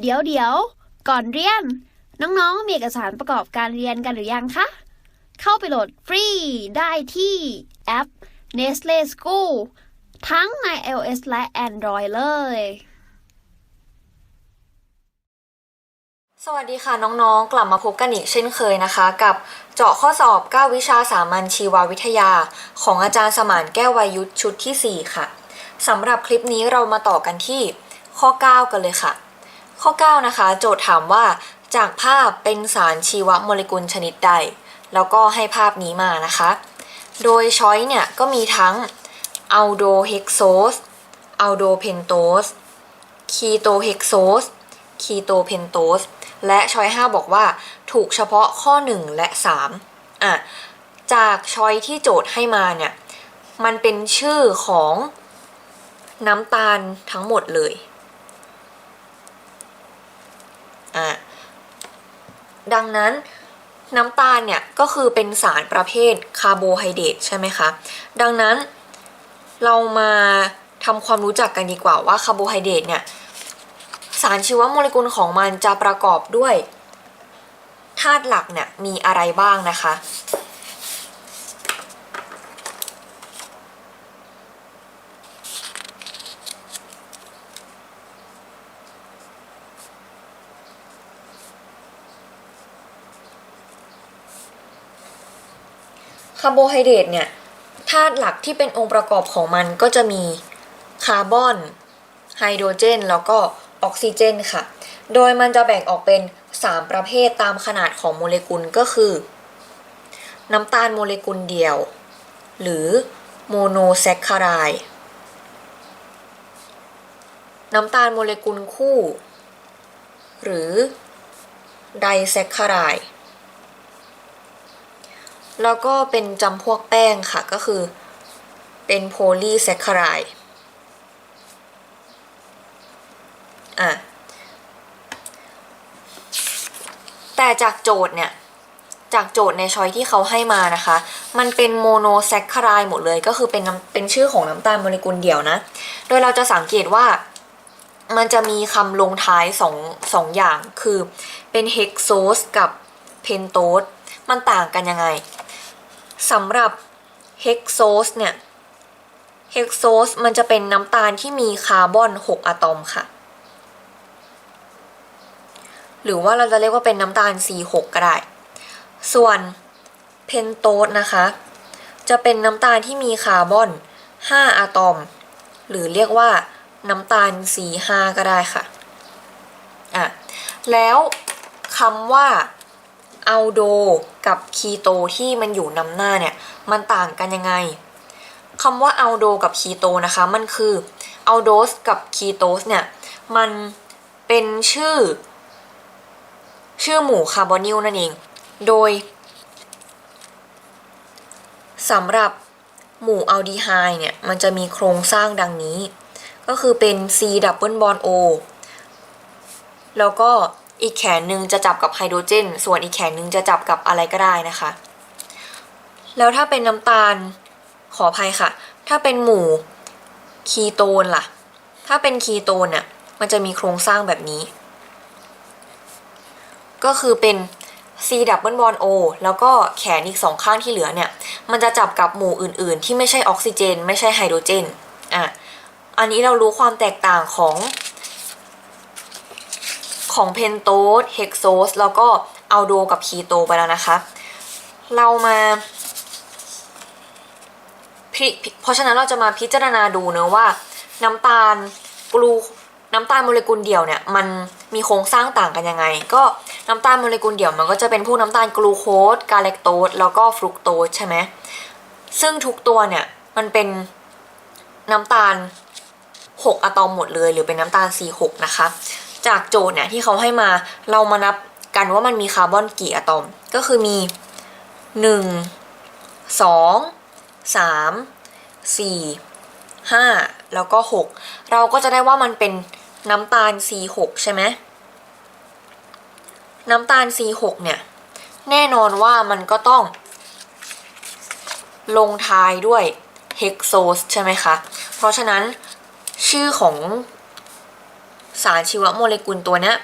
เดี๋ยวเดี๋ยว ก่อนเรียน น้องๆ มีเอกสารประกอบการเรียนกันหรือยังคะ เข้าไปโหลดฟรีได้ที่แอป Nestle School ทั้งใน iOS และ Android เลย สวัสดีค่ะน้องๆ กลับมาพบกันอีกเช่นเคยนะคะ กับเจาะข้อสอบ 9 วิชาสามัญชีววิทยา ของอาจารย์สมานแก้ววายุทธชุดที่ 4 ค่ะสำหรับคลิปนี้เรามาต่อกันที่ข้อ 9 กันเลยค่ะ ข้อ 9 นะคะ โจทย์ถามว่าจากภาพเป็นสารชีวโมเลกุลชนิดใด แล้วก็ให้ภาพนี้มานะคะ โดยช้อยเนี่ยก็มีทั้งอัลโดเฮกโซสอัลโดเพนโตสคีโตเฮกโซสคีโตเพนโตสและช้อย 5 บอกว่าถูกเฉพาะข้อ 1 และ 3อะจากช้อยที่โจทย์ให้มาเนี่ย มันเป็นชื่อของน้ำตาลทั้งหมดเลย อะ ดังนั้นน้ำตาลเนี่ยก็คือเป็นสารประเภทคาร์โบไฮเดรตใช่ไหมคะ ดังนั้นเรามาทำความรู้จักกันดีกว่าว่าคาร์โบไฮเดรตเนี่ยสารชีวโมเลกุลของมันจะประกอบด้วยธาตุหลักเนี่ยมีอะไรบ้างนะคะาร์โบไฮเดรตเนี่ยธาตุหลักที่เป็นองค์ประกอบของมันก็จะมีคาร์บอนไฮโดรเจน แล้วก็ออกซิเจนค่ะ โดยมันจะแบ่งออกเป็น 3 ประเภทตามขนาดของโมเลกุลก็คือ น้ำตาลโมเลกุลเดียว หรือโมโนแซคคารายน้ำตาลโมเลกุลคู่ หรือไดแซคคาราย แล้วก็เป็นจำพวกแป้งค่ะก็คือเป็นโพลีแซคคารายอะแต่จากโจทย์เนี่ย จากโจทย์ในช้อยที่เขาให้มานะคะ มันเป็นโมโนแซคคารายหมดเลยก็คือเป็นน้ำเป็นชื่อของน้ำตาลโมเลกุลเดียวนะ โดยเราจะสังเกตว่ามันจะมีคำลงท้ายสองสองอย่างคือเป็นเฮกโซสกับเพนโตสมันต่างกันยังไง สำหรับเฮกโซสเนี่ยเฮกโซสมันจะเป็นน้ำตาลที่มีคาร์บอน 6 อะตอมค่ะ หรือว่าเราจะเรียกว่าเป็นน้ำตาล C6 ก็ได้ ส่วนเพนโตสนะคะ จะเป็นน้ำตาลที่มีคาร์บอน 5 อะตอม หรือเรียกว่าน้ำตาล C5 ก็ได้ค่ะ อะ แล้วคำว่า อัลโดกับคีโตที่มันอยู่นำหน้าเนี่ยมันต่างกันยังไงคำว่าอัลโดกับคีโตนะคะ มันคืออัลโดสกับคีโตสเนี่ยมันเป็นชื่อ ชื่อหมู่คาร์บอนิลนั่นเอง โดยสำหรับหมู่อัลดีไฮด์เนี่ย มันจะมีโครงสร้างดังนี้ ก็คือเป็น C ดับเบิลบอล O แล้วก็ อีกแขนหนึ่งจะจับกับไฮโดรเจน ส่วนอีกแขนหนึ่งจะจับกับอะไรก็ได้นะคะ แล้วถ้าเป็นน้ำตาลขออภัยค่ะ ถ้าเป็นหมู่คีโตนล่ะ ถ้าเป็นคีโตนเนี่ยมันจะมีโครงสร้างแบบนี้ ก็คือเป็น C ดับเบิลบอล O แล้วก็แขนอีกสองข้างที่เหลือเนี่ย มันจะจับกับหมู่อื่น ๆ ที่ไม่ใช่ออกซิเจน ไม่ใช่ไฮโดรเจน อะ อันนี้เรารู้ความแตกต่างของ ของเพนโตสเฮกโซสแล้วก็อัลโดกับคีโตไปแล้วนะคะ เรามาพิเพราะฉะนั้นเราจะมาพิจารณาดูเนะว่า น้ำตาลกลูน้ำตาลโมเลกุลเดี่ยวเนี่ยมันมีโครงสร้างต่างกันยังไง ก็น้ำตาลโมเลกุลเดี่ยวมันก็จะเป็นพวกน้ำตาลกลูโคสกาเลคโตสแล้วก็ฟรุกโตสใช่ไหมซึ่งทุกตัวเนี่ยมันเป็นน้ำตาล 6 อะตอมหมดเลย หรือเป็นน้ำตาล C6 นะคะ จากโจทย์เนี่ยที่เขาให้มาเรามานับกันว่ามันมีคาร์บอนกี่อะตอม ก็คือมี 1 2 3 4 5 แล้วก็ 6 เราก็จะได้ว่ามันเป็นน้ำตาล C6 ใช่ไหมน้ำตาล C6 เนี่ย แน่นอนว่ามันก็ต้อง ลงท้ายด้วยเฮกโซสใช่ไหมคะ เพราะฉะนั้นชื่อของ สารชีวโมเลกุลตัวนี้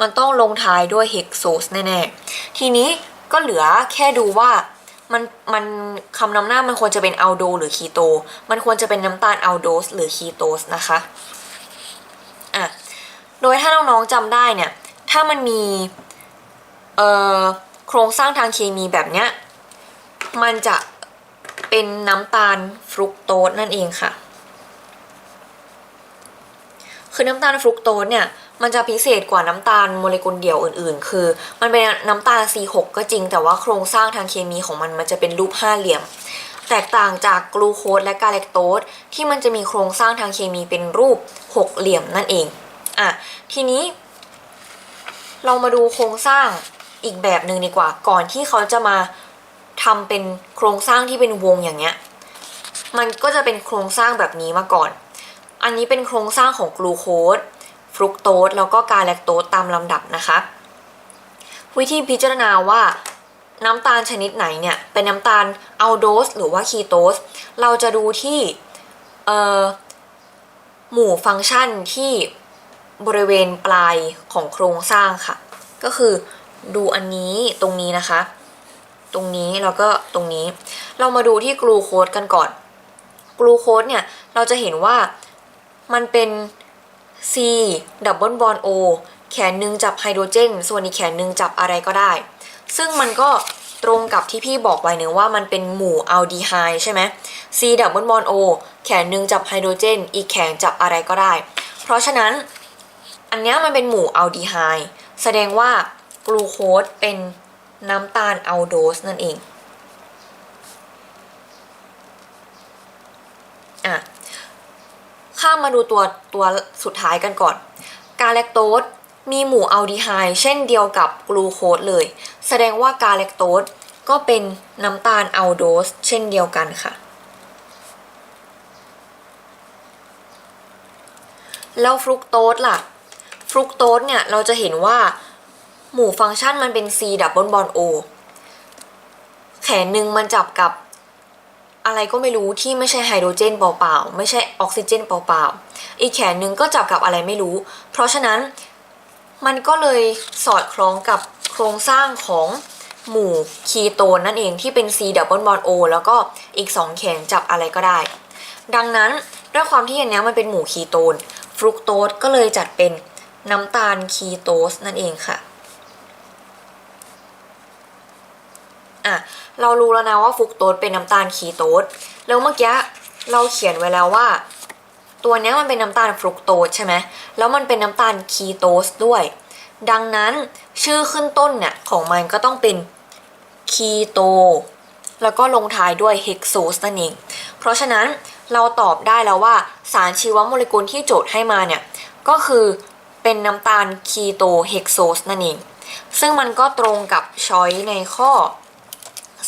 มันต้องลงท้ายด้วยเฮกโซสแน่ๆ ทีนี้ก็เหลือแค่ดูว่ามันมันคำนำหน้ามันควรจะเป็นอัลโดหรือคีโต มันควรจะเป็นน้ำตาลอัลโดสหรือคีโตสนะคะอะโดยถ้าน้องๆจำได้เนี่ย ถ้ามันมีเอ่อโครงสร้างทางเคมีแบบเนี้ย มันจะเป็นน้ำตาลฟรุกโตสนั่นเองค่ะ คือน้ำตาลฟรุกโตสเนี่ยมันจะพิเศษกว่าน้ำตาลโมเลกุลเดี่ยวอื่นๆ คือ มันเป็นน้ำตาล C6 ก็จริง แต่ว่าโครงสร้างทางเคมีของมันมันจะเป็นรูปห้าเหลี่ยม แตกต่างจากกลูโคสและกาเลคโตสที่มันจะมีโครงสร้างทางเคมีเป็นรูปหกเหลี่ยมนั่นเองอะทีนี้ เรามาดูโครงสร้างอีกแบบหนึ่งดีกว่า ก่อนที่เขาจะมาทำเป็นโครงสร้างที่เป็นวงอย่างเงี้ย มันก็จะเป็นโครงสร้างแบบนี้มาก่อน อันนี้เป็นโครงสร้างของกลูโคสฟรุกโตสแล้วก็กาแลคโตสตามลำดับนะคะ วิธีพิจารณาว่าน้ำตาลชนิดไหนเนี่ยเป็นน้ำตาลอัลโดสหรือว่าคีโตส เราจะดูที่หมู่ฟังก์ชันที่บริเวณปลายของโครงสร้างค่ะ ก็คือดูอันนี้ตรงนี้นะคะ ตรงนี้แล้วก็ตรงนี้ เรามาดูที่กลูโคสกันก่อน กลูโคสเนี่ยเราจะเห็นว่า มันเป็น C ดับเบิลบอล O แขนหนึ่งจับไฮโดรเจน ส่วนอีกแขนหนึ่งจับอะไรก็ได้ ซึ่งมันก็ตรงกับที่พี่บอกไว้เนึงว่ามันเป็นหมู่อัลดีไฮด์ใช่ไหม C ดับเบิลบอล O แขนหนึ่งจับไฮโดรเจน อีกแขนจับอะไรก็ได้ เพราะฉะนั้นอันนี้มันเป็นหมู่อัลดีไฮด์แสดงว่ากลูโคสเป็นน้ำตาลอัลโดสนั่นเอง อะ ข้ามมาดูตัวตัวสุดท้ายกันก่อน กาแลคโตสมีหมู่อัลดีไฮด์เช่นเดียวกับกลูโคสเลย แสดงว่ากาแลคโตสก็เป็นน้ำตาลอัลโดสเช่นเดียวกันค่ะ แล้วฟรุกโตสล่ะ ฟรุกโตสเนี่ยเราจะเห็นว่าหมู่ฟังก์ชันมันเป็น C ดับเบิลบอล O แขนหนึ่งมันจับกับ อะไรก็ไม่รู้ที่ไม่ใช่ไฮโดรเจนเปล่าๆ ไม่ใช่ออกซิเจนเปล่าๆ อีกแขนหนึ่งก็จับกับอะไรไม่รู้ เพราะฉะนั้นมันก็เลยสอดคล้องกับโครงสร้างของหมู่คีโตนนั่นเองที่เป็น C ดับเบิลบอล O แล้วก็อีก 2 แขนจับอะไรก็ได้ ดังนั้นด้วยความที่อันนี้มันเป็นหมู่คีโตนฟรุกโตสก็เลยจัดเป็นน้ำตาลคีโตสนั่นเองค่ะ อะเรารู้แล้วนะว่าฟุกโตสเป็นน้ำตาลคีโตสแล้วเมื่อกี้เราเขียนไว้แล้วว่า ตัวนี้มันเป็นน้ำตาลฟรุกโตสใช่ไหมแล้วมันเป็นน้ำตาลคีโตสด้วย ดังนั้นชื่อขึ้นต้นเนี่ยของมันก็ต้องเป็นคีโตแล้วก็ลงท้ายด้วยเฮกโซสนั่นเอง เพราะฉะนั้นเราตอบได้แล้วว่าสารชีวโมเลกุลที่โจทย์ให้มาเนี่ย ก็คือเป็นน้ำตาลคีโตเฮกโซสนั่นเอง ซึ่งมันก็ตรงกับช้อยในข้อ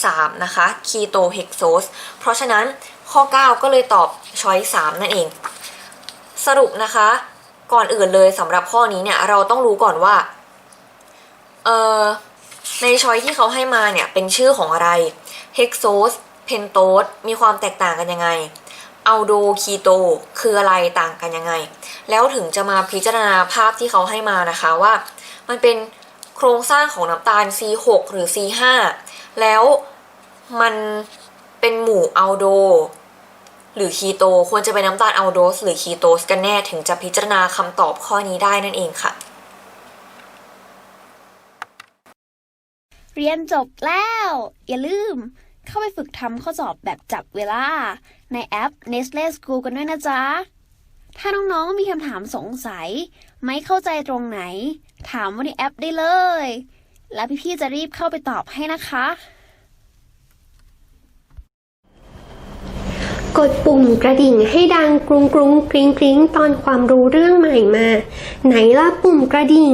3 นะคะคีโตเฮกโซสเพราะฉะนั้นข้อ 9 ก็เลยตอบช้อย3นั่นเอง สรุปนะคะ ก่อนอื่นเลยสำหรับข้อนี้เนี่ยเราต้องรู้ก่อนว่าเอ่อในช้อยที่เขาให้มาเนี่ยเป็นชื่อของอะไรเฮกโซสเพนโตสมีความแตกต่างกันยังไงอัลโดคีโตคืออะไรต่างกันยังไง แล้วถึงจะมาพิจารณาภาพที่เขาให้มานะคะว่า มันเป็นโครงสร้างของน้ำตาล C6 หรือ C5 แล้วมันเป็นหมู่อัลโด หรือคีโตควรจะเป็นน้ำตาลอัลโดสหรือคีโตสกันแน่ถึงจะพิจารณาคำตอบข้อนี้ได้นั่นเองค่ะ เรียนจบแล้ว อย่าลืมเข้าไปฝึกทำข้อสอบแบบจับเวลา ในแอป Nestle School กันด้วยนะจ๊ะ ถ้าน้องๆมีคำถามสงสัย ไม่เข้าใจตรงไหน ถามว่าในแอปได้เลย แล้วพี่ๆจะรีบเข้าไปตอบให้นะคะ กดปุ่มกระดิ่งให้ดังกรุงกรุงกริงกริงตอนความรู้เรื่องใหม่มา ไหนล่ะปุ่มกระดิ่ง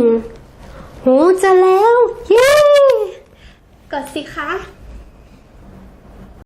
โหจะแล้ว เย้ กดสิคะ